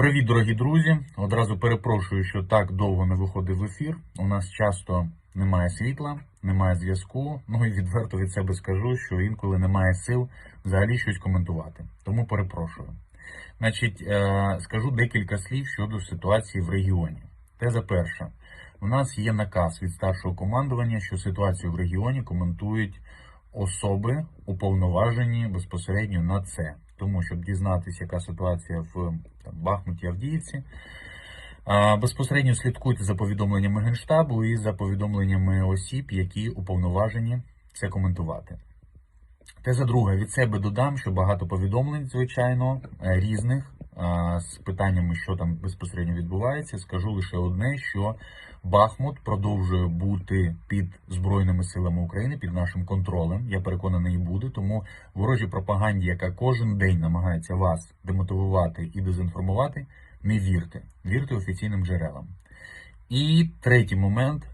Привіт, дорогі друзі! Одразу перепрошую, що так довго не виходив в ефір. У нас часто немає світла, немає зв'язку. Ну і відверто від себе скажу, що інколи немає сил взагалі щось коментувати. Тому перепрошую. Значить, е, скажу декілька слів щодо ситуації в регіоні. Теза перша. У нас є наказ від старшого командування, що ситуацію в регіоні коментують особи, уповноважені безпосередньо на це. Тому, щоб дізнатися, яка ситуація в там, Бахмуті Авдіївці, безпосередньо слідкуйте за повідомленнями Генштабу і за повідомленнями осіб, які уповноважені це коментувати. Теза друга від себе додам, що багато повідомлень, звичайно, е, різних з питаннями, що там безпосередньо відбувається. Скажу лише одне, що Бахмут продовжує бути під Збройними силами України, під нашим контролем. Я переконаний, і буде. Тому ворожій пропаганді, яка кожен день намагається вас демотивувати і дезінформувати, не вірте. Вірте офіційним джерелам. І третій момент: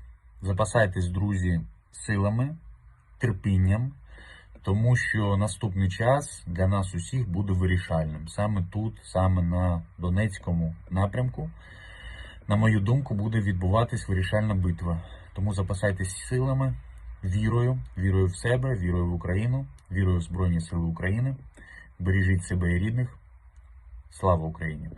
запасайтесь, друзі, силами, терпінням. Тому що наступний час для нас усіх буде вирішальним. Саме тут, саме на Донецькому напрямку, на мою думку, буде відбуватись вирішальна битва. Тому запасайтесь силами, вірою, вірою в себе, вірою в Україну, вірою в Збройні Сили України. Бережіть себе і рідних. Слава Україні!